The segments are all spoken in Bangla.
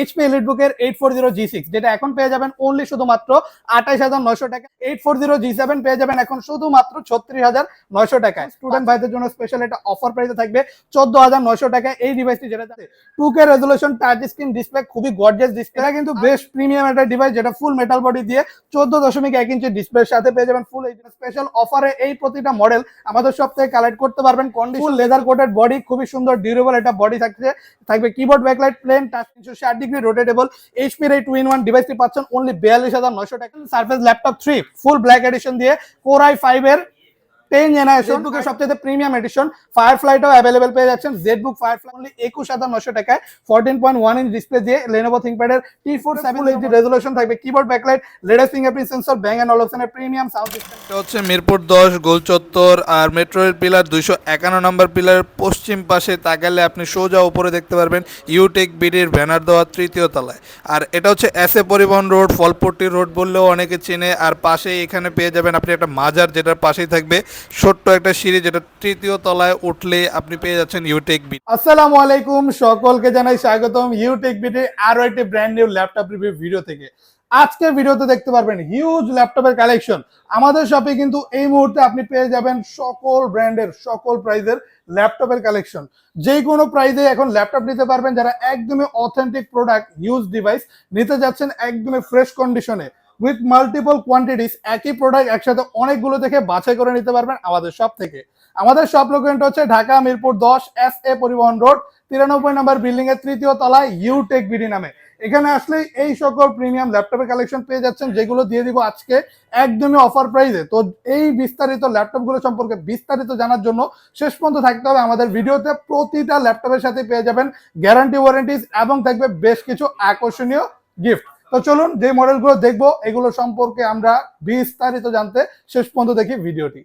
HP এলিটবুকের eight four zero G six যেটা এখন পেয়ে যাবেন অনলি শুধুমাত্র আঠাইশ হাজার নয়শো টাকা। Eight four zero G seven পেয়ে যাবেন এখন শুধুমাত্র ছত্রিশ হাজার নয়শো টাকায়। স্টুডেন্ট ভাইদের জন্য স্পেশাল একটা অফার প্রাইসে থাকবে চোদ্দ হাজার নয়শো টাকায় এই ডিভাইসটি যেটা two K resolution touch screen display খুবই গর্জিয়াস ডিসপ্লে এটা কিন্তু বেশ প্রিমিয়াম একটা ডিভাইস যেটা ফুল মেটাল বডি দিয়ে চোদ্দ দশমিক এক ইঞ্চি ডিসপ্লের সাথে পেয়ে যাবেন ফুল এই স্পেশাল অফারে এই প্রতিটা মডেল আমাদের সব থেকে কালেক্ট করতে পারবেন কন্ডিশন লেদার কোটেড বডি খুবই সুন্দর ডিউরেবল একটা বডি থাকছে। থাকবে কিবোর্ড ব্যাকলাইট প্লেন টাচ তিনশো ষাট ডিগ্রি রোটেটেবল এইচপির এই টু ইন ওয়ান ডিভাইসটি পাচ্ছেন অনলি বিয়াল্লিশ হাজার নয়শো টাকা। Surface laptop three full black edition দিয়ে কোর আই ফাইভ এর টেন জেনারেশন বুকের সবচেয়ে প্রিমিয়াম এডিশন ফায়ার ফ্লাইটও অ্যাভেলেবেল পেয়ে যাচ্ছেন। Z book Firefly only একুশ হাজার নশো টাকায় fourteen point one inch display দিয়ে Lenovo থিঙ্কপ্যাডের T four seven HD resolution থাকবে। Keyboard backlight latest fingerprint sensor Bang and অলোপশনের premium sound system হচ্ছে মিরপুর দশ গোল চত্বর আর মেট্রো রেল পিলার দুইশো একান্ন নম্বর পিলারের পশ্চিম পাশে তাকালে আপনি সোজা উপরে দেখতে পারবেন ইউটেক বিডির ব্যানার দেওয়া তৃতীয় তলায়। আর এটা হচ্ছে এস এ পরিবহন রোড ফলপট্টি রোড বললেও অনেকে চেনে। আর পাশেই এখানে পেয়ে যাবেন আপনি একটা মাজার যেটার পাশেই থাকবে। ছোট্ট একটা সিঁড়ি যেটা তৃতীয় তলায় উঠলে আপনি পেয়ে যাচ্ছেন ইউটেক বি আসসালামু আলাইকুম, সকলকে জানাই স্বাগতম ইউটেক বিডি আরও একটি brand new laptop review video থেকে। আজকের ভিডিওতে দেখতে পারবেন হিউজ ল্যাপটপের কালেকশন আমাদের শপে কিন্তু এই মুহূর্তে আপনি পেয়ে যাবেন সকল ব্র্যান্ডের সকল প্রাইজের ল্যাপটপের কালেকশন যে কোনো প্রাইজে এখন ল্যাপটপ নিতে পারবেন যারা একদমই অথেন্টিক প্রোডাক্ট হিউজ ডিভাইস নিতে যাচ্ছেন একদমই ফ্রেশ কন্ডিশনে উইথ মাল্টিপল কোয়ান্টিটিস একই প্রোডাক্ট একসাথে অনেকগুলো থেকে বাছাই করে নিতে পারবেন আমাদের শপ থেকে। আমাদের শপ লোকেশনটা হচ্ছে ঢাকা মিরপুর দশ এস এ পরিবহন রোড তিরানব্বই নম্বর বিল্ডিং এর তৃতীয় তলায় ইউটেক বিডি নামে। এখানে আসলে এই সকল প্রিমিয়াম ল্যাপটপের কালেকশন পেয়ে যাচ্ছেন, যেগুলো দিয়ে দিব আজকে একদমই অফার প্রাইসে তো এই বিস্তারিত ল্যাপটপগুলো সম্পর্কে বিস্তারিত জানার জন্য শেষ পর্যন্ত থাকতে হবে আমাদের ভিডিওতে। প্রতিটা ল্যাপটপের সাথে পেয়ে যাবেন গ্যারান্টি ওয়ারেন্টিস এবং থাকবে বেশ কিছু আকর্ষণীয় গিফট তো চলুন যে মডেলগুলো দেখব এগুলো সম্পর্কে আমরা বিস্তারিত জানতে শেষ পর্যন্ত দেখি ভিডিওটি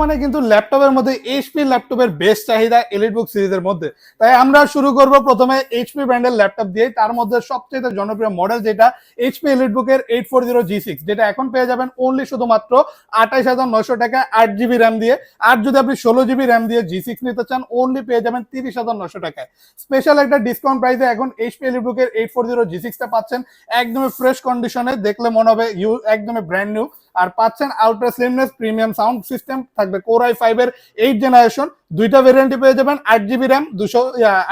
বর্তমানে কিন্তু ল্যাপটপের মধ্যে এইচপি ল্যাপটপের বেস্ট চাহিদা এলিটবুক সিরিজের মধ্যে। তাই আমরা শুরু করব প্রথমে এইচপি ব্র্যান্ডের ল্যাপটপ দিয়ে। তার মধ্যে সবচেয়ে জনপ্রিয় মডেল যেটা HP এলিটবুকের eight four zero G six যেটা এখন পেয়ে যাবেন অনলি শুধুমাত্র আঠাইশ হাজার নয়শো টাকা আট জিবি র্যাম দিয়ে। আর যদি আপনি ষোলো জিবি র্যাম দিয়ে জি সিক্স নিতে চান অনলি পেয়ে যাবেন তিরিশ হাজার নয়শো টাকায়। স্পেশাল একটা ডিসকাউন্ট প্রাইসে এখন এইচপি এলিটবুকের এইট ফোর জিরো জি সিক্সটা পাচ্ছেন। একদমই ফ্রেশ কন্ডিশনে দেখলে মনে হবে ইউ একদমই ব্র্যান্ড নিউ আর পাচ্ছেন ultra slimness premium sound system থাকবে কোর আই ফাইভ এর এইট জেনারেশন দুইটা ভেরিয়েন্টই পেয়ে যাবেন, আট জিবি র্যাম দুশো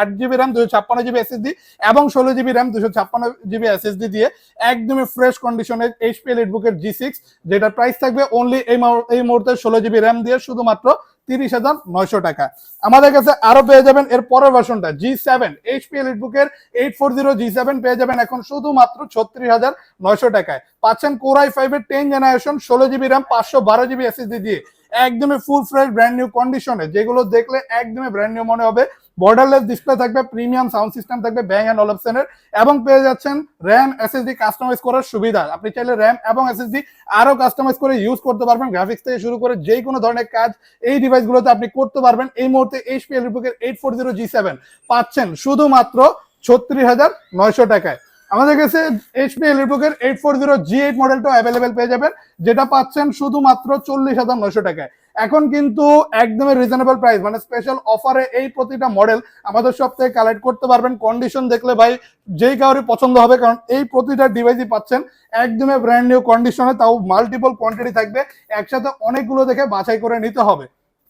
আট জিবি র্যাম দুশো ছাপ্পান্ন জিবি এসএসডি এবং ষোলো জিবি র্যাম দুশো ছাপ্পান্ন জিবি এসএসডি দিয়ে একদমই ফ্রেশ কন্ডিশনের এইচপি এলিটবুকের জি সিক্স যেটার প্রাইস থাকবে অনলি এই এই মুহূর্তে ষোলো জিবি র্যাম দিয়ে শুধুমাত্র তিরিশ হাজার নয়শো টাকা। আমাদের কাছে আরও পেয়ে যাবেন এর পরের ভার্সনটা G seven HP এলিটবুকের eight four zero G seven পেয়ে যাবেন এখন শুধুমাত্র ছত্রিশ হাজার নয়শো টাকায়। পাচ্ছেন কোরাই ফাইভ এর টেন জেনারেশন ষোলো জিবি র্যাম পাঁচশো বারো জিবি এসএসডি দিয়ে। একদমই ফুল ফ্রেশ ব্র্যান্ড নিউ কন্ডিশনে যেগুলো দেখলে একদমই ব্র্যান্ড নিউ মনে হবে। বর্ডারলেস ডিসপ্লে থাকবে প্রিমিয়াম সাউন্ড সিস্টেম থাকবে ব্যাং অ্যান্ড অলপশনের এবং পেয়ে যাচ্ছেন র্যাম এসএসডি কাস্টমাইজ করার সুবিধা। আপনি চাইলে র্যাম এবং এসএসডি আরও কাস্টমাইজ করে ইউজ করতে পারবেন। গ্রাফিক্স থেকে শুরু করে যে কোনো ধরনের কাজ এই ডিভাইসগুলোতে আপনি করতে পারবেন। এই মুহূর্তে HP এলিটবুকের eight four zero G seven পাচ্ছেন শুধুমাত্র ছত্রিশ হাজার নয়শো টাকায়। আমাদের কাছে HP এলিটবুকের eight four zero G eight মডেলটা অ্যাভেলেবেল পেয়ে যাবেন, যেটা পাচ্ছেন শুধুমাত্র চল্লিশ হাজার নয়শো টাকায়। এখন কিন্তু একদমই রিজনেবল প্রাইস মানে স্পেশাল অফারে এই প্রতিটা মডেল আমাদের সব থেকে কালেক্ট করতে পারবেন। কন্ডিশন দেখলে ভাই, যেই কাউরই পছন্দ হবে, কারণ এই প্রতিটা ডিভাইসই পাচ্ছেন একদমই ব্র্যান্ড নিউ কন্ডিশনে তাও মাল্টিপল কোয়ান্টিটি থাকবে। একসাথে অনেকগুলো দেখে বাছাই করে নিতে হবে।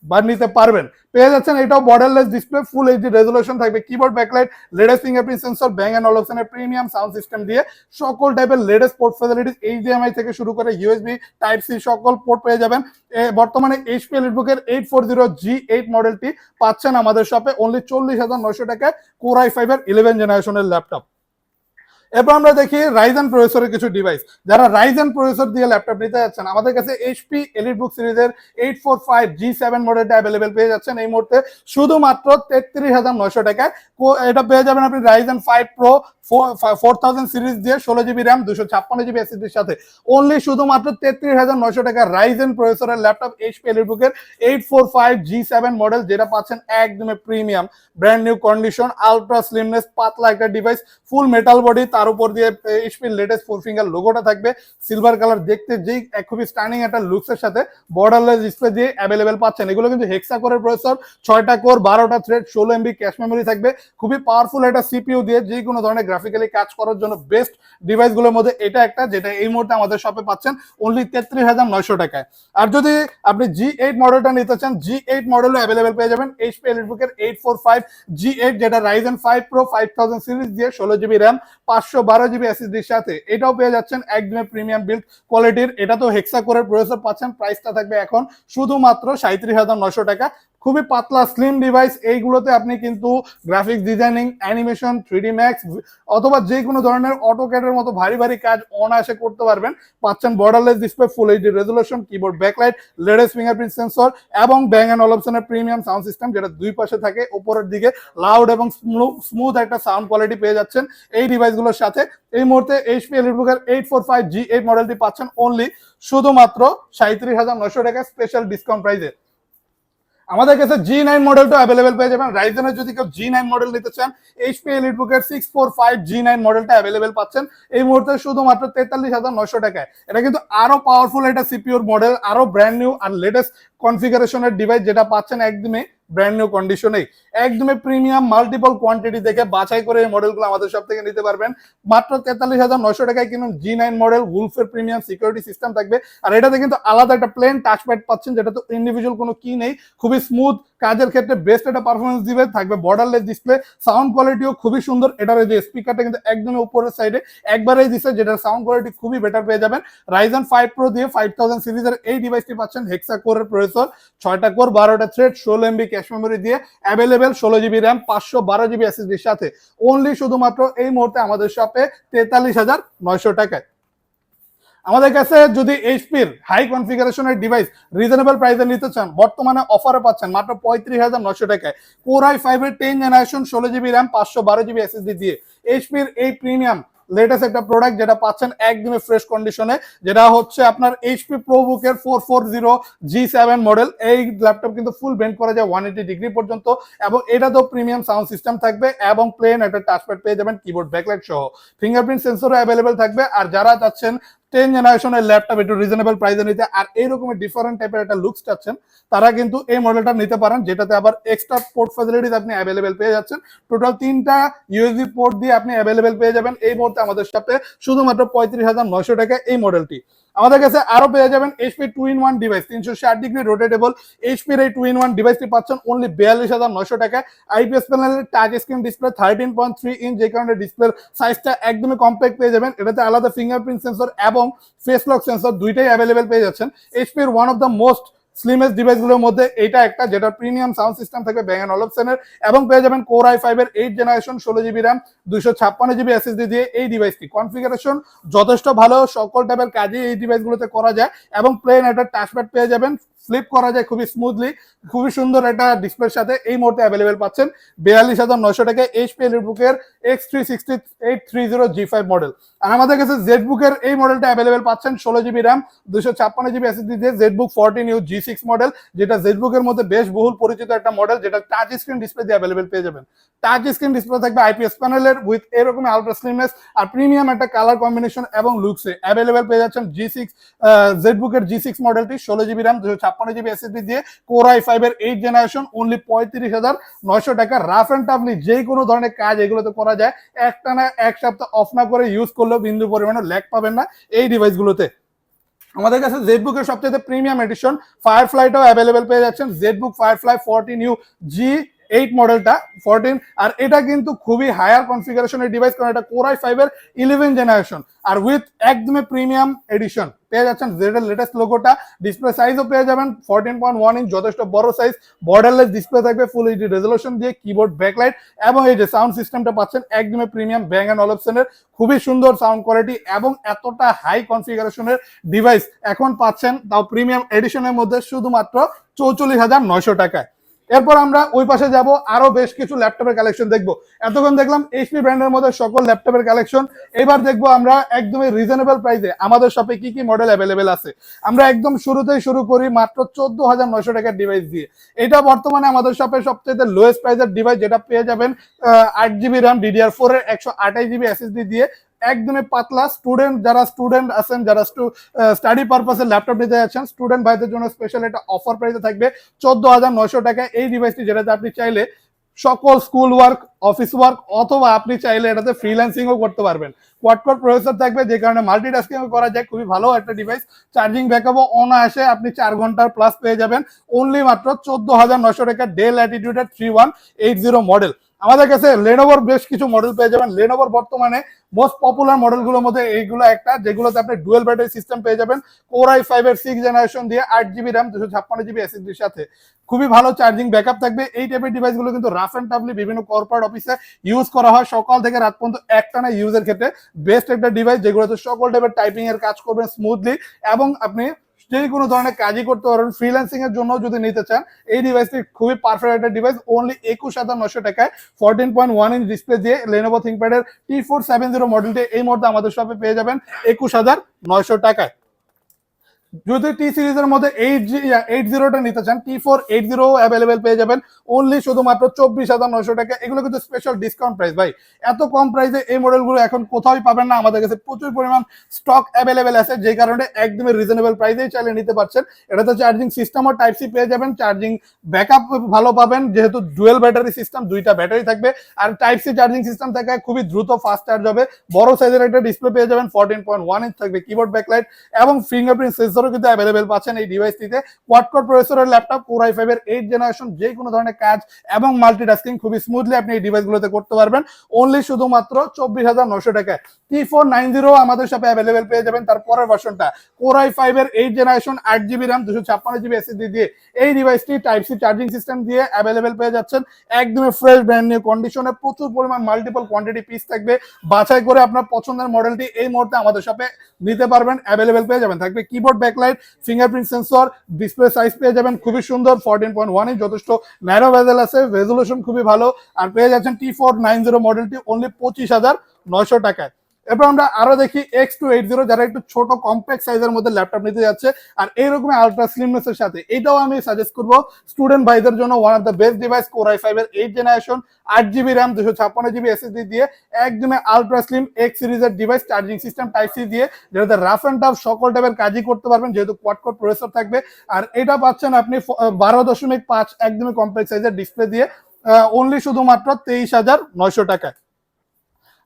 বা নিতে পারবেন। পেয়ে যাচ্ছেন এটাও borderless display full HD resolution থাকবে keyboard backlight latest fingerprint sensor Bang and অলোপশনের premium sound system দিয়ে সকল টাইপের লেটেস্ট পোর্ট ফ্যাসিলিটিস এইচডিএমআই থেকে শুরু করে ইউএসবি টাইপ সি সকল পোর্ট পেয়ে যাবেন। বর্তমানে HP এলিটবুকের eight four zero G eight মডেলটি পাচ্ছেন আমাদের শপে অনলি চল্লিশ হাজার নয়শো টাকায় কোরাই ফাইভের ইলেভেন জেনারেশনের ল্যাপটপ এরপর আমরা দেখি রাইজেন প্রসেসরের কিছু ডিভাইস যারা রাইজেন প্রসেসর দিয়ে ল্যাপটপ নিতে যাচ্ছেন, আমাদের কাছে এইচপি এলিট বুক সিরিজের eight four five G seven মডেলটা অ্যাভেলেবেল পেয়ে যাচ্ছেন এই মুহূর্তে। শুধুমাত্র তেত্রিশ হাজার নয়শো টাকায়। এটা পেয়ে যাবেন আপনি Ryzen five pro four thousand series দিয়ে ষোলো জিবি র্যাম দুশো ছাপ্পান্ন জিবি এসএসডির সাথে। অনলি শুধুমাত্র তেত্রিশ হাজার নয়শো টাকা রাইজেন প্রসেসরের ল্যাপটপ এইচপি এলিট বুকের eight four five G seven model যেটা পাচ্ছেন একদমই premium brand new condition ultra slimness পাতলা একটা ডিভাইস ফুল মেটাল বডি তার উপর দিয়ে এইচপির লেটেস্ট ফোর ফিঙ্গার লোগোটা থাকবে। সিলভার কালার দেখতে যেই খুবই স্টানিং একটা লুকসের সাথে বর্ডারলেস ডিসপ্লে দিয়ে অ্যাভেলেবেল পাচ্ছেন। এগুলো কিন্তু হেক্সা করে প্রসেসর ছয়টা কোর বারোটা থ্রেড ষোলো এমবি ক্যাশ মেমোরি থাকবে। খুবই পাওয়ারফুল একটা সিপিইউ দিয়ে যে কোনো ধরনের গ্রাফিক্যালি কাজ করার জন্য বেস্ট ডিভাইসগুলোর মধ্যে এটা একটা, যেটা এই মুহূর্তে আমাদের শপে পাচ্ছেন অনলি তেত্রিশ হাজার নয়শো টাকায়। আর যদি আপনি জি এইট মডেলটা নিতে চান জি এইট মডেলও অ্যাভেলেবেল পেয়ে যাবেন। HP এলিটবুকের eight four five G eight যেটা Ryzen five pro five thousand series দিয়ে ষোলো জিবি র্যাম পাঁচশো বারো জিবি এসএসডির সাথে এটাও পেয়ে যাচ্ছেন একদমই প্রিমিয়াম বিল্ড কোয়ালিটির এটা তো হেক্সা করে প্রসেসর পাচ্ছেন প্রাইসটা থাকবে এখন শুধুমাত্র সাঁত্রিশ হাজার নশো টাকা। খুবই পাতলা স্লিম ডিভাইস এইগুলোতে আপনি কিন্তু graphics designing animation three D Max অথবা যে কোনো ধরনের অটোক্যাডের মতো ভারী ভারী কাজ অনায়াসে করতে পারবেন। পাচ্ছেন borderless display full HD resolution keyboard backlight latest fingerprint sensor এবং ব্যাং অ্যান্ড অলপশনের প্রিমিয়াম সাউন্ড সিস্টেম যেটা দুই পাশে থাকে, উপরের দিকে লাউড এবং স্মুথ একটা সাউন্ড কোয়ালিটি পেয়ে যাচ্ছেন। এই সাথে এই মুহূর্তে HP এলিটবুকের eight four five G eight মডেলটি পাচ্ছেন অনলি শুধুমাত্র সাঁত্রিশ হাজার নশো টাকা স্পেশাল ডিসকাউন্ট প্রাইসে আমাদের কাছে জি নাইন মডেলটা অ্যাভেলেবেল পেয়ে যাবেন। রাইজেনের যদি কেউ জি নাইন মডেল নিতে চান HP এলিটবুকের six four five G nine মডেলটা অ্যাভেলেবেল পাচ্ছেন। এই মুহূর্তে শুধুমাত্র তেতাল্লিশ হাজার নশো টাকায়। এটা কিন্তু আরও পাওয়ারফুল একটা সিপিওর মডেল আরও ব্র্যান্ড নিউ আর লেটেস্ট কনফিগারেশনের ডিভাইস যেটা পাচ্ছেন একদমই ব্র্যান্ড নিউ কন্ডিশনেই একদমই প্রিমিয়াম মাল্টিপল কোয়ান্টিটি দেখে বাছাই করে এই মডেলগুলো আমাদের সব থেকে নিতে পারবেন। মাত্র তেতাল্লিশ হাজার নয়শো টাকায় কিনুন জি নাইন মডেল উলফের প্রিমিয়াম সিকিউরিটি সিস্টেম থাকবে। আর এটাতে কিন্তু আলাদা একটা প্লেন টাচপ্যাড পাচ্ছেন যেটা তো ইন্ডিভিজুয়াল কোনো কি নেই। খুবই স্মুথ কাজের ক্ষেত্রে বেস্ট একটা পারফরমেন্স দিবে, থাকবে বর্ডারলেস ডিসপ্লে সাউন্ড কোয়ালিটিও খুবই সুন্দর। এটার যে স্পিকারটা কিন্তু একদমই উপরের সাইডে একবারেই দিচ্ছে যেটার সাউন্ড কোয়ালিটি খুবই বেটার পেয়ে যাবেন। রাইজন ফাইভ প্রো দিয়ে ফাইভ থাউজেন্ড সিরিজের এই ডিভাইসটি পাচ্ছেন হেক্সা কোরের প্রসেসর ছয়টা কোর বারোটা থ্রেড ষোলো এমবি ক্যাশ মেমোরি দিয়ে অ্যাভেলেবেল ষোলো জিবি র্যাম পাঁচশো বারো জিবি এসএসডির সাথে। অনলি শুধুমাত্র এই মুহূর্তে আমাদের শপে তেতাল্লিশ হাজার নয়শো টাকায়। আমাদের কাছে যদি এইচপির হাই কনফিগারেশনের ডিভাইস রিজনেবল প্রাইসে নিতে চান, বর্তমানে অফারে পাচ্ছেন মাত্র পঁয়ত্রিশ হাজার নশো টাকায়। কোরাই ফাইভের টেন জেনারেশন ষোলো জিবি র্যাম পাঁচশো বারো জিবি এসএসডি দিয়ে। এইচপির এই প্রিমিয়াম লেটেস্ট একটা প্রোডাক্ট যেটা পাচ্ছেন একদমই ফ্রেশ কন্ডিশনে যেটা হচ্ছে আপনার HP প্রোবুকের four four zero G seven model এই ল্যাপটপ কিন্তু ফুল বেন্ড করা যায় ওয়ান এইটি ডিগ্রি পর্যন্ত এবং এটা তো প্রিমিয়াম সাউন্ড সিস্টেম থাকবে এবং প্লেন একটা টাচপ্যাড পেয়ে যাবেন কিবোর্ড ব্যাকলাইট সহ। ফিঙ্গারপ্রিন্ট সেন্সরও অ্যাভেলেবেল থাকবে। আর যারা চাচ্ছেন টেন জেনারেশনের ল্যাপটপ একটু রিজনেবল প্রাইসে নিতে, আর এইরকমের ডিফারেন্ট টাইপের একটা লুকস চাচ্ছেন, তারা কিন্তু এই মডেলটা নিতে পারেন, যেটাতে আবার এক্সট্রা পোর্ট ফ্যাসিলিটিস আপনি অ্যাভেলেবেল পেয়ে যাচ্ছেন। টোটাল তিনটা ইউএসবি পোর্ট দিয়ে আপনি অ্যাভেলেবেল পেয়ে যাবেন। এই মুহূর্তে আমাদের সাথে শুধুমাত্র পঁয়ত্রিশ হাজার নয়শো টাকা এই মডেলটি আমাদের কাছে আরও পেয়ে যাবেন HP two in one device তিনশো ষাট ডিগ্রি রোটেটেবল এইচপির এই টু ইন ওয়ান ডিভাইসটি পাচ্ছেন অনলি বিয়াল্লিশ হাজার নয়শো টাকায়। আইপিএস প্যানেলের touch screen display thirteen point three inch যে কারণে ডিসপ্লের সাইজটা একদমই কম্প্যাক্ট পেয়ে যাবেন। এটাতে আলাদা ফিঙ্গারপ্রিন্ট সেন্সর এবং ফেস লক সেন্সর দুইটাই অ্যাভেলেবেল পেয়ে যাচ্ছেন। এইচপির one of the most slimmest ডিভাইসগুলোর মধ্যে এটা একটা, যেটা প্রিমিয়াম সাউন্ড সিস্টেম থাকবে ব্যাঙ্গান অলপসেনের এবং পেয়ে যাবেন কোর আই ফাইভ এর এইট জেনারেশন ষোলো জিবি র্যাম দুইশো ছাপ্পান্ন জিবি এসএসডি দিয়ে এই ডিভাইসটি কনফিগারেশন যথেষ্ট ভালো, সকল টাইপের কাজে এই ডিভাইসগুলোতে করা যায় এবং প্লেন একটা টাচপ্যাড পেয়ে যাবেন ফ্লিপ করা যায় খুবই স্মুথলি খুবই সুন্দর একটা ডিসপ্লের সাথে এই মুহূর্তে অ্যাভেলেবেল পাচ্ছেন বিয়াল্লিশ হাজার নয়শো টাকায় এইচপি বুকের X three sixty eight three zero G five model আর আমাদের কাছে জেড বুকের এই মডেলটা অ্যাভেলেবেল পাচ্ছেন, ষোলো জিবি র্যাম দুশো ছাপ্পান্ন জিবি এসএসডি দিয়ে Z book fourteen U G six model যেটা জেড বুকের মধ্যে বেশ বহুল পরিচিত একটা মডেল যেটা টাচ স্ক্রিন ডিসপ্লে দিয়ে অ্যাভেলেবেল পেয়ে যাবেন। টাচ স্ক্রিন ডিসপ্লে থাকবে আইপিএস প্যানেলের উইথ এরকম আলট্রা স্লিমনেস আর প্রিমিয়াম একটা কালার কম্বিনেশন এবং লুকসে অ্যাভেলেবেল পেয়ে যাচ্ছেন জি সিক্স জেড বুকের জি সিক্স মডেলটি ষোলো জিবি র্যাম দুশো ছাপ্পান্ন জিবি এসএসডি দিয়ে কোর আই ফাইভের এইট জেনারেশন অনলি পঁয়ত্রিশ হাজার নয়শো টাকা রাফ অ্যান্ড টাফলি যে কোনো ধরনের কাজ এগুলোতে করা যায় একটা না এক সপ্তাহ অফ না করে ইউজ করলেও বিন্দু পরিমাণে ল্যাক পাবেন না এই ডিভাইসগুলোতে আমাদের কাছে জেডবুকের সবচেয়ে প্রিমিয়াম এডিশন ফায়ার ফায়ারফ্লাইটাও অ্যাভেলেবেল পেয়ে যাচ্ছেন। ZBook Firefly fourteen U G eight মডেলটা ফোরটিন আর এটা কিন্তু খুবই হায়ার কনফিগারেশনের ডিভাইস কারণ এটা কোরাই ফাইভের ইলেভেন জেনারেশন আর উইথ একদমই প্রিমিয়াম এডিশন পেয়ে যাচ্ছেন জেড এর লেটেস্ট লোগোটা ডিসপ্লে সাইজও পেয়ে যাবেন ফোরটিন পয়েন্ট ওয়ান ইঞ্চ যথেষ্ট বড় সাইজ বর্ডারলেস ডিসপ্লে থাকবে ফুল এইচডি রেজলিউশন দিয়ে কিবোর্ড ব্যাকলাইট এবং এই যে সাউন্ড সিস্টেমটা পাচ্ছেন, একদমই প্রিমিয়াম ব্যাং অ্যান্ড অলপসনের খুবই সুন্দর সাউন্ড কোয়ালিটি এবং এতটা হাই কনফিগারেশনের ডিভাইস এখন পাচ্ছেন, তাও প্রিমিয়াম এডিশনের মধ্যে শুধুমাত্র চৌচল্লিশ হাজার নয়শো টাকায়। এরপর আমরা ওই পাশে যাব, আরও বেশ কিছু ল্যাপটপের কালেকশন দেখব। এতক্ষণ দেখলাম এইচপি ব্র্যান্ডের মধ্যে সকল ল্যাপটপের কালেকশন এবার দেখব আমরা একদমই রিজনেবল প্রাইসে আমাদের শপে কি কি মডেল অ্যাভেলেবেল আছে। আমরা একদম শুরুতেই শুরু করি মাত্র চোদ্দ হাজার নয়শো টাকার ডিভাইস দিয়ে। এটা বর্তমানে আমাদের শপে সবচেয়ে লোয়েস্ট প্রাইসের ডিভাইস যেটা পেয়ে যাবেন আট জিবি র্যাম ডিডিআর ফোর এর একশো আঠাশ জিবি এসএসডি দিয়ে। একদমই পাতলা। স্টুডেন্ট যারা স্টুডেন্ট আছেন, যারা স্টাডি পারপাসে ল্যাপটপ নিতে যাচ্ছেন স্টুডেন্ট ভাইদের জন্য স্পেশাল একটা অফার প্রাইসে থাকবে চোদ্দ হাজার নয়শো টাকায় এই ডিভাইসটি যেটাতে আপনি চাইলে সকল স্কুল ওয়ার্ক অফিস ওয়ার্ক অথবা আপনি চাইলে এটাতে ফ্রিল্যান্সিংও করতে পারবেন। কোয়াডকোড প্রসেসর থাকবে, যে কারণে মাল্টিটাস্কিং করা যায়। খুবই ভালো একটা ডিভাইস চার্জিং ব্যাকআপও অনায়াসে আপনি চার ঘণ্টার প্লাস পেয়ে যাবেন। অনলি মাত্র চোদ্দ হাজার নশো টাকা। Dell অ্যাটিটিউডের three one eight zero model আমাদের কাছে লেনোভোর বেশ কিছু মডেল পেয়ে যাবেন। লেনোভোর বর্তমানে মোস্ট পপুলার মডেলগুলোর মধ্যে এইগুলো একটা, যেগুলোতে আপনি ডুয়েল ব্যাটারি সিস্টেম পেয়ে যাবেন। কোর আই ফাইভ এর সিক্স জেনারেশন দিয়ে আট জিবি র্যাম দুশো ছাপ্পান্ন জিবি এসএসডির সাথে। খুবই ভালো চার্জিং ব্যাকআপ থাকবে। এই টাইপের ডিভাইসগুলো কিন্তু রাফ অ্যান্ড টাফলি বিভিন্ন কর্পোরেট অফিসে ইউজ করা হয়। সকাল থেকে রাত পর্যন্ত একটানা ইউজের ক্ষেত্রে বেস্ট একটা ডিভাইস যেগুলোতে সকল টাইপের টাইপিং এর কাজ করবেন স্মুথলি এবং আপনি যে কোনো ধরনের কাজই করতে পারেন ফ্রিল্যান্সিং এর জন্য যদি নিতে চান, এই ডিভাইসটি খুবই পারফেক্ট একটা ডিভাইস অনলি একুশ হাজার নশো টাকায় fourteen point one inch display দিয়ে লেনোভো থিঙ্কপ্যাড এর টি ফোর সেভেন জিরো মডেলটি এই মুহূর্তে আমাদের শপে পেয়ে যাবেন একুশ হাজার নয়শো টাকায়। যদি টি সিরিজের মধ্যে এইট এইট জিরোটা নিতে চান T four eight zero available পেয়ে যাবেন। অনলি শুধুমাত্র চব্বিশ হাজার নশো টাকা। এগুলো কিন্তু স্পেশাল ডিসকাউন্ট প্রাইস ভাই। এত কম প্রাইসে এই মডেলগুলো এখন কোথাওই পাবেন না। আমাদের কাছে প্রচুর পরিমাণ স্টক অ্যাভেলেবেল আছে, যে কারণে একদমই রিজনেবল প্রাইসেই চালিয়ে নিতে পারছেন। এটাতে চার্জিং সিস্টেমও টাইপ সি পেয়ে যাবেন। চার্জিং ব্যাকআপ ভালো পাবেন। যেহেতু ডুয়েল ব্যাটারি সিস্টেম দুইটা ব্যাটারি থাকবে। আর টাইপ সি চার্জিং সিস্টেম থাকে খুবই দ্রুত ফাস্ট চার্জ হবে। বড় সাইজের একটা ডিসপ্লে পেয়ে যাবেন। ফোরটিন পয়েন্ট ওয়ান ইঞ্চ থাকবে কিবোর্ড ব্যাকলাইট এবং ফিঙ্গারপ্রিন্ট সেন্সরও কিন্তু অ্যাভেলেবেল পাচ্ছেন এই ডিভাইসটিতে কোয়াডকোর প্রসেসরের ল্যাপটপ কোর আই ফাইভ এর এইট জেনারেশন যে কোনো ধরনের কাজ এবং মাল্টিটাস্কিং খুবই স্মুথলি আপনি এই ডিভাইসগুলোতে করতে পারবেন। অনলি শুধুমাত্র চব্বিশ হাজার নশো টাকায়। টি ফোর নাইন জিরো আমাদের সাথে অ্যাভেলেবেল পেয়ে যাবেন তার পরের ভার্সনটা কোর আই ফাইভ এর এইট জেনারেশন আট জিবি র্যাম দুশো ছাপ্পান্ন জিবি এসএসডি দিয়ে। এই ডিভাইসটি টাইপ সি চার্জিং সিস্টেম দিয়ে অ্যাভেলেবেল পেয়ে যাচ্ছেন। একদমই ফ্রেশ ব্র্যান্ড নিউ কন্ডিশনে প্রচুর পরিমাণ মাল্টিপল কোয়ান্টিটি পিস থাকবে। বাছাই করে আপনার পছন্দের মডেলটি এই মুহূর্তে আমাদের সাথে নিতে পারবেন অ্যাভেলেবেল পেয়ে যাবেন। থাকবে keyboard backlight fingerprint sensor display size পেয়ে যাবেন খুবই সুন্দর ফোরটিন পয়েন্ট ওয়ান ইঞ্চ যথেষ্ট ন্যারো ভেজেল আছে রেজলিউশন খুবই ভালো। আর পেয়ে যাচ্ছেন টি ফোর নাইন জিরো মডেলটি অনলি পঁচিশ হাজার নয়শো টাকায়। এরপর আমরা আরও দেখি এক্স টু এইট জিরো যারা একটু ছোট কম্প্যাক্ট সাইজের মধ্যে ল্যাপটপ নিতে যাচ্ছে, আর এইরকম আলট্রা স্লিমনেস এর সাথে। এটাও আমি সাজেস্ট করব স্টুডেন্ট ভাইদের জন্য one of the best device core i five এর এইট জেনারেশন আট জিবি র্যাম দুশো ছাপ্পান্ন জিবি এসএসডি দিয়ে একদমই আলট্রা স্লিম এক্স সিরিজের device charging system type C দিয়ে যেটাতে রাফ অ্যান্ড টাফ সকল টাইপের কাজই করতে পারবেন, যেহেতু কোয়াড কোড প্রসেসর থাকবে। আর এটা পাচ্ছেন আপনি বারো দশমিক পাঁচ একদমই কমপ্লেক্স সাইজের ডিসপ্লে দিয়ে অনলি শুধুমাত্র তেইশ হাজার নয়শো টাকায়।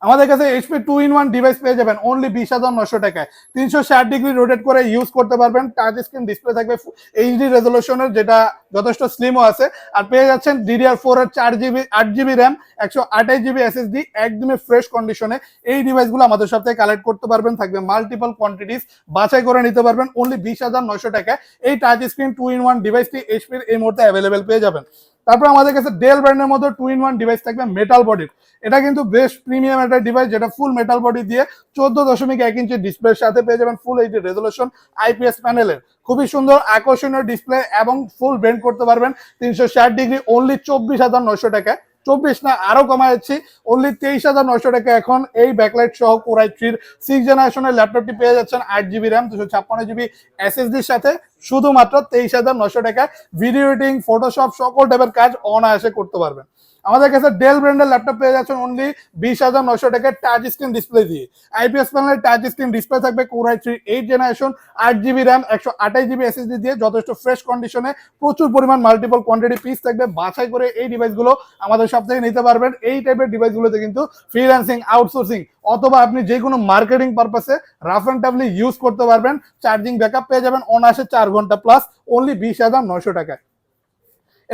আমাদের কাছে HP two in one device পেয়ে যাবেন অনলি বিশ হাজার নশো টাকায়। তিনশো ষাট ডিগ্রি রোটেট করে ইউজ করতে পারবেন। টাচ স্ক্রিন ডিসপ্লে থাকবে এইচডি রেজলিউশনের যেটা যথেষ্ট স্লিমও আছে। আর পেয়ে যাচ্ছেন ডিডিআর ফোর এর চার জিবি আট জিবি র্যাম একশো আঠাশ জিবি এসএসডি একদমই ফ্রেশ কন্ডিশনে এই ডিভাইসগুলো আমাদের সাথে কালেক্ট করতে পারবেন, থাকবে মাল্টিপল কোয়ান্টিটিস বাছাই করে নিতে পারবেন অনলি বিশ হাজার নশো টাকায়। এই touch screen two in one ডিভাইসটি এইচপির এই মুহূর্তে অ্যাভেলেবেল পেয়ে যাবেন। তারপর আমাদের কাছে ডেল ব্র্যান্ডের মধ্যে টু ইন ওয়ান ডিভাইস থাকবে মেটাল বডির এটা কিন্তু বেস্ট প্রিমিয়াম একটা ডিভাইস যেটা ফুল মেটাল বডি দিয়ে চোদ্দ দশমিক এক ইঞ্চি ডিসপ্লের সাথে পেয়ে যাবেন ফুল এইচডি রেজলিউশন আইপিএস প্যানেলের খুবই সুন্দর, আকর্ষণীয় ডিসপ্লে এবং ফুল ব্রেন্ড করতে পারবেন। তিনশো ষাট ডিগ্রি অনলি চব্বিশ হাজার নয়শো টাকায়। চব্বিশ না আরও কমাচ্ছি অনলি তেইশ হাজার নয়শো টাকা এখন এই ব্যাকলাইট সহ কোরাই থ্রির সিক্স জেনারেশনের ল্যাপটপটি পেয়ে যাচ্ছেন আট জিবি র্যাম দুশো ছাপ্পান্ন জিবি এসএসডির সাথে। শুধুমাত্র তেইশ হাজার নয়শো টাকা ভিডিও এডিটিং ফটোশপ সকল টাইপের কাজ অনায়াসে করতে পারবেন। আমাদের কাছে ডেল ব্র্যান্ডের ল্যাপটপ পেয়ে যাচ্ছেন অনলি বিশ হাজার নশো টাকায় টাচ স্ক্রিন ডিসপ্লে দিয়ে। আইপিএস প্যানেলের টাচ স্ক্রিন ডিসপ্লে থাকবে core i three eight generation আট জিবি র্যাম একশো আঠাশ জিবি এসএসডি দিয়ে যথেষ্ট ফ্রেশ কন্ডিশনে প্রচুর পরিমাণ মাল্টিপল কোয়ান্টিটি পিস থাকবে। বাছাই করে এই ডিভাইসগুলো আমাদের সব থেকে নিতে পারবেন। এই টাইপের ডিভাইসগুলোতে কিন্তু ফ্রিল্যান্সিং আউটসোর্সিং অথবা আপনি যে কোনো মার্কেটিং পারপাসে রাফ অ্যান্ড টাফলি ইউজ করতে পারবেন। চার্জিং ব্যাকআপ পেয়ে যাবেন অনায়াসে চার ঘণ্টা প্লাস অনলি বিশ হাজার নয়শো টাকায়।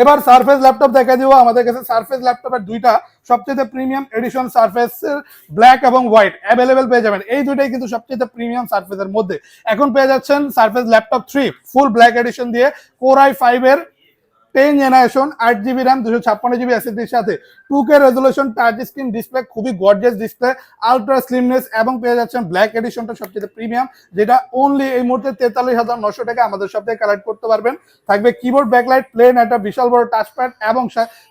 এবার সারফেস ল্যাপটপ দেখা দিব। আমাদের কাছে সারফেস ল্যাপটপের দুইটা সবচেয়ে প্রিমিয়াম এডিশন সারফেস ব্ল্যাক এবং হোয়াইট অ্যাভেলেবেল পেয়ে যাবেন। এই দুইটাই কিন্তু সবচেয়ে প্রিমিয়াম সারফেসের মধ্যে। এখন পেয়ে যাচ্ছেন Surface laptop three full black edition দিয়ে কোরাই ফাইভ এর টেন জেনারেশন আট জিবি র্যাম দুশো ছাপ্পান্ন জিবি এসএসডির সাথে two K resolution touch screen display খুবই গর্জিয়াস ডিসপ্লে আলট্রা স্লিমনেস এবং পেয়ে যাচ্ছেন ব্ল্যাক এডিশনটা সবচেয়ে প্রিমিয়াম যেটা অনলি এই মুহূর্তে তেতাল্লিশ হাজার নশো টাকা আমাদের সব থেকে কালেক্ট করতে পারবেন। থাকবে কিবোর্ড ব্যাকলাইট প্লেন একটা বিশাল বড় টাচপ্যাড এবং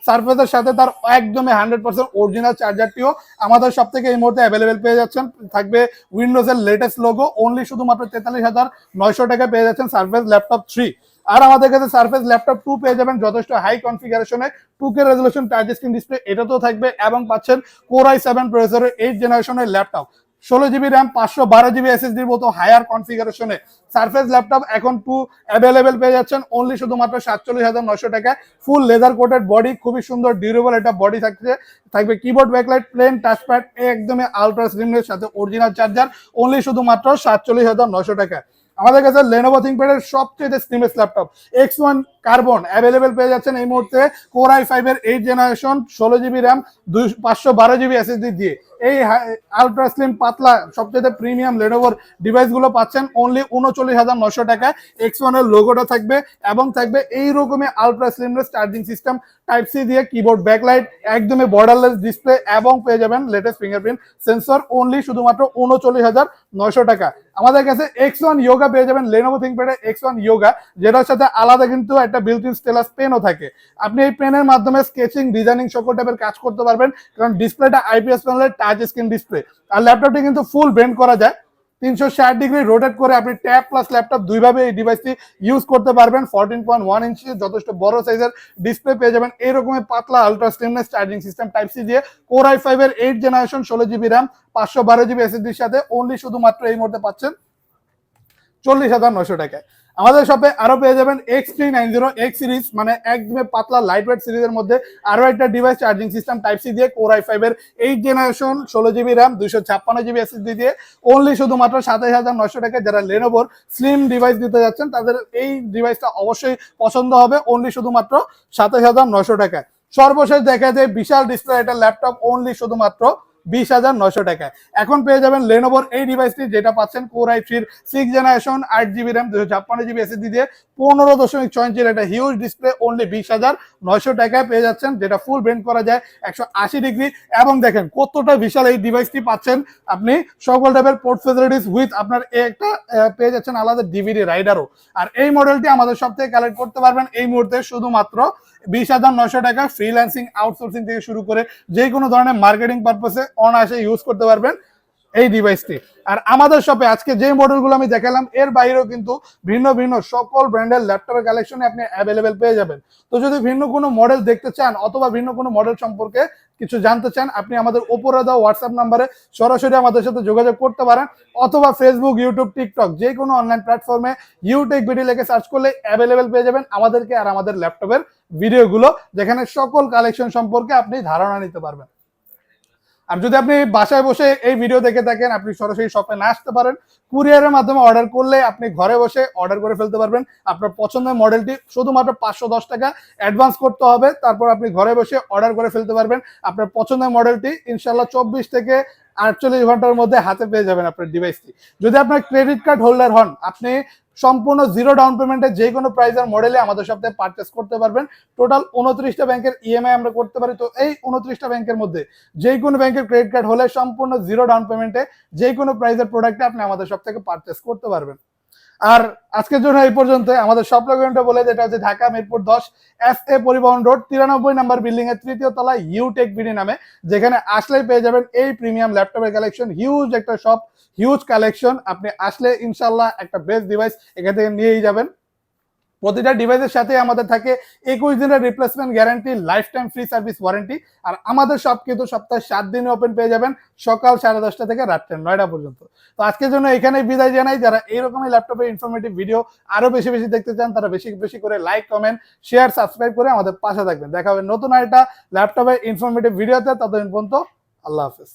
সার্ফেসের সাথে তার একদমই হান্ড্রেড পার্সেন্ট অরিজিনাল চার্জারটিও আমাদের সব থেকে এই মুহূর্তে অ্যাভেলেবেল পেয়ে যাচ্ছেন। থাকবে উইন্ডোজের লেটেস্ট লোগো অনলি শুধুমাত্র তেতাল্লিশ হাজার নয়শো টাকা পেয়ে যাচ্ছেন সার্ফেস ল্যাপটপ থ্রি আর আমাদের কাছে সার্ফেস ল্যাপটপ টু পেয়ে যাবেন যথেষ্ট high কনফিগারেশনে two K resolution touch screen display এটা তো থাকবে এবং পাচ্ছেন কোরাই সেভেন প্রসেসরের এইট জেনারেশনের ল্যাপটপ ষোলো জিবি র্যাম পাঁচশো বারো জিবি এসএসডির মতো হায়ার কনফিগারেশনে সার্ফেস ল্যাপটপ এখন টু অ্যাভেলেবেল পেয়ে যাচ্ছেন অনলি শুধুমাত্র সাতচল্লিশ হাজার নশো টাকা ফুল লেদার কোটেড বডি খুবই সুন্দর ডিউরেবল একটা বডি থাকছে, থাকবে কিবোর্ড ব্যাকলাইট প্লেন টাচপ্যাড একদমই আলট্রা স্লিমনেস সাথে অরিজিনাল চার্জার অনলি শুধুমাত্র সাতচল্লিশ হাজার নশো টাকা আমাদের কাছে লেনোভো থিংকপ্যাডের সবচেয়ে slimmest laptop X one carbon available পেয়ে যাচ্ছেন এই মুহূর্তে কোর আই ফাইভ এর এইট জেনারেশন ষোলো জিবি র্যাম দুই, পাঁচশো বারো জিবি এসএসডি দিয়ে। এই আলট্রা স্লিম পাতলা, সবচেয়ে প্রিমিয়াম লেনোভোর ডিভাইসগুলো পাচ্ছেন অনলি উনচল্লিশ হাজার নশো টাকা এক্স ওয়ানের লোগোটা থাকবে এবং থাকবে এই রকমই ultra slimless charging system type C দিয়ে কিবোর্ড ব্যাকলাইট একদমই বর্ডারলেস ডিসপ্লে এবং পেয়ে যাবেন লেটেস্ট ফিঙ্গারপ্রিন্ট সেন্সর অনলি শুধুমাত্র উনচল্লিশ হাজার নয়শো টাকা আমাদের কাছে এক্স ওয়ান ইয়োগা পেয়ে যাবেন লেনোভো থিংকপ্যাডের এক্স ওয়ান ইয়োগা যেটার সাথে আলাদা কিন্তু একটা বিল্ট ইন স্টেলাস পেনও থাকে। আপনি এই পেনের মাধ্যমে স্কেচিং ডিজাইনিং সকল টাইপের কাজ করতে পারবেন। কারণ ডিসপ্লেটা আইপিএস প্যানেলের টাচ স্ক্রিন ডিসপ্লে আর ল্যাপটপটি কিন্তু ফুল বেন্ড করা যায়। তিনশো ষাট ডিগ্রি রোটেট করে আপনি ট্যাব প্লাস ল্যাপটপ দুইভাবে এই ডিভাইসটি ইউজ করতে পারবেন। ফোরটিন পয়েন্ট ওয়ান ইঞ্চি যথেষ্ট বড় সাইজের ডিসপ্লে পেয়ে যাবেন। এরকমের পাতলা ultra stainless charging system type C দিয়ে কোর আই ফাইভ এর এইট জেনারেশন ষোলো জিবি র্যাম পাঁচশো বারো জিবি এসএসডির সাথে অনলি শুধুমাত্র এই মুহূর্তে পাচ্ছেন চল্লিশ হাজার নশো টাকায়। আমাদের শপে আরও পেয়ে যাবেন X three nine zero X series মানে একদমই পাতলা লাইট ওয়েট সিরিজের মধ্যে আরও একটা device charging system type C দিয়ে কোর আই ফাইভ এর এইট জেনারেশন ষোলো জিবি র্যাম দুইশো ছাপ্পান্ন জিবি এসএসডি দিয়ে অনলি শুধুমাত্র সাতাশ হাজার নশো টাকা যারা লেনোভোর স্লিম ডিভাইস দিতে যাচ্ছেন, তাদের এই ডিভাইসটা অবশ্যই পছন্দ হবে অনলি শুধুমাত্র সাতাশ হাজার নশো টাকায়। সর্বশেষ দেখা যায় বিশাল ডিসপ্লে একটা ল্যাপটপ অনলি শুধুমাত্র বিশ হাজার নয়শো টাকায় এখন পেয়ে যাবেন লেনোভোর এই ডিভাইসটি যেটা পাচ্ছেন কোর আই থ্রির সিক্স জেনারেশন আট জিবি র্যাম দুশো ছাপ্পান্ন জিবি এসএসডি দিয়ে পনেরো দশমিক ছয় ইঞ্চির একটা হিউজ ডিসপ্লে অনলি বিশ হাজার নয়শো টাকায় পেয়ে যাচ্ছেন, যেটা ফুল বেন্ড করা যায় একশো আশি ডিগ্রি এবং দেখেন কতটা বিশাল এই ডিভাইসটি পাচ্ছেন আপনি, সকল টাইপের পোর্ট ফেসিলিটিস উইথ আপনার একটা পেয়ে যাচ্ছেন আলাদা ডিভিডি রাইডারও আর এই মডেলটি আমাদের সব থেকে কালেক্ট করতে পারবেন এই মুহূর্তে শুধুমাত্র বিশ হাজার নয়শো টাকা ফ্রিল্যান্সিং আউটসোর্সিং থেকে শুরু করে যে কোনো ধরনের মার্কেটিং পারপাসে অনায়াসে ইউজ করতে পারবেন এই ডিভাইসটি আর আমাদের শপে আজকে যে মডেলগুলো আমি দেখালাম, এর বাইরেও কিন্তু ভিন্ন ভিন্ন সকল ব্র্যান্ডের ল্যাপটপের কালেকশনে আপনি অ্যাভেলেবেল পেয়ে যাবেন। তো যদি ভিন্ন কোনো মডেল দেখতে চান অথবা ভিন্ন কোনো মডেল সম্পর্কে কিছু জানতে চান, আপনি আমাদের ওপরে দেওয়া হোয়াটসঅ্যাপ নাম্বারে সরাসরি আমাদের সাথে যোগাযোগ করতে পারেন, অথবা ফেসবুক ইউটিউব টিকটক যে কোনো অনলাইন প্ল্যাটফর্মে ইউটেক ভিডিও লেখে সার্চ করলে অ্যাভেলেবেল পেয়ে যাবেন আমাদেরকে আর আমাদের ল্যাপটপের ভিডিওগুলো যেখানে সকল কালেকশন সম্পর্কে আপনি ধারণা নিতে পারবেন। আর যদি আপনি বাসায় বসে এই ভিডিও দেখে থাকেন, আপনি সরাসরি শপে না আসতে পারেন কুরিয়ারের মাধ্যমে অর্ডার করলে আপনি ঘরে বসে অর্ডার করে ফেলতে পারবেন। আপনার পছন্দের মডেলটি শুধুমাত্র পাঁচশো দশ টাকা অ্যাডভান্স করতে হবে, তারপর আপনি ঘরে বসে অর্ডার করে ফেলতে পারবেন। আপনার পছন্দের মডেলটি ইনশাল্লাহ চব্বিশ থেকে আটচল্লিশ ঘণ্টার মধ্যে হাতে পেয়ে যাবেন আপনার ডিভাইসটি যদি আপনার ক্রেডিট কার্ড হোল্ডার হন, আপনি সম্পূর্ণ জিরো ডাউন পেমেন্টে যে কোনো প্রাইজের মডেলে আমাদের সাথে পারচেস করতে পারবেন। টোটাল উনত্রিশটা ব্যাংকের ইএমআই আমরা করতে পারি। তো এই উনত্রিশটা ব্যাংকের মধ্যে যে কোনো ব্যাংকের ক্রেডিট কার্ড হলে সম্পূর্ণ জিরো ডাউন পেমেন্টে যে কোনো প্রাইজের প্রোডাক্টে আপনি আমাদের সব থেকে পারচেস করতে পারবেন। আর আজকের জন্য এই পর্যন্ত। আমাদের সব লোকেশনটা বলে যেটা হচ্ছে ঢাকা মিরপুর দশ এস এ পরিবহন রোড, তিরানব্বই নাম্বার বিল্ডিং এর তৃতীয় তলায় ইউটেক বিডি নামে, যেখানে আসলেই পেয়ে যাবেন এই প্রিমিয়াম ল্যাপটপের কালেকশন হিউজ একটা শপ হিউজ কালেকশন আপনি আসলে ইনশাল্লাহ একটা বেস্ট ডিভাইস এখান থেকে নিয়েই যাবেন। প্রতিটা ডিভাইসের সাথে আমাদের থাকে একুশ দিনের replacement guarantee life time free service warranty আর আমাদের সব কিন্তু সপ্তাহে সাত দিনে ওপেন পেয়ে যাবেন সকাল সাড়ে দশটা থেকে রাত্রে নয়টা পর্যন্ত। তো আজকের জন্য এখানেই বিদায় জানাই। যারা এইরকমই ল্যাপটপের ইনফরমেটিভ ভিডিও আরও বেশি বেশি দেখতে চান, তারা বেশি বেশি করে লাইক কমেন্ট শেয়ার সাবস্ক্রাইব করে আমাদের পাশে থাকবেন। দেখা হবে নতুন একটা ল্যাপটপের ইনফরমেটিভ ভিডিওতে ততদিন পর্যন্ত আল্লাহ হাফেজ।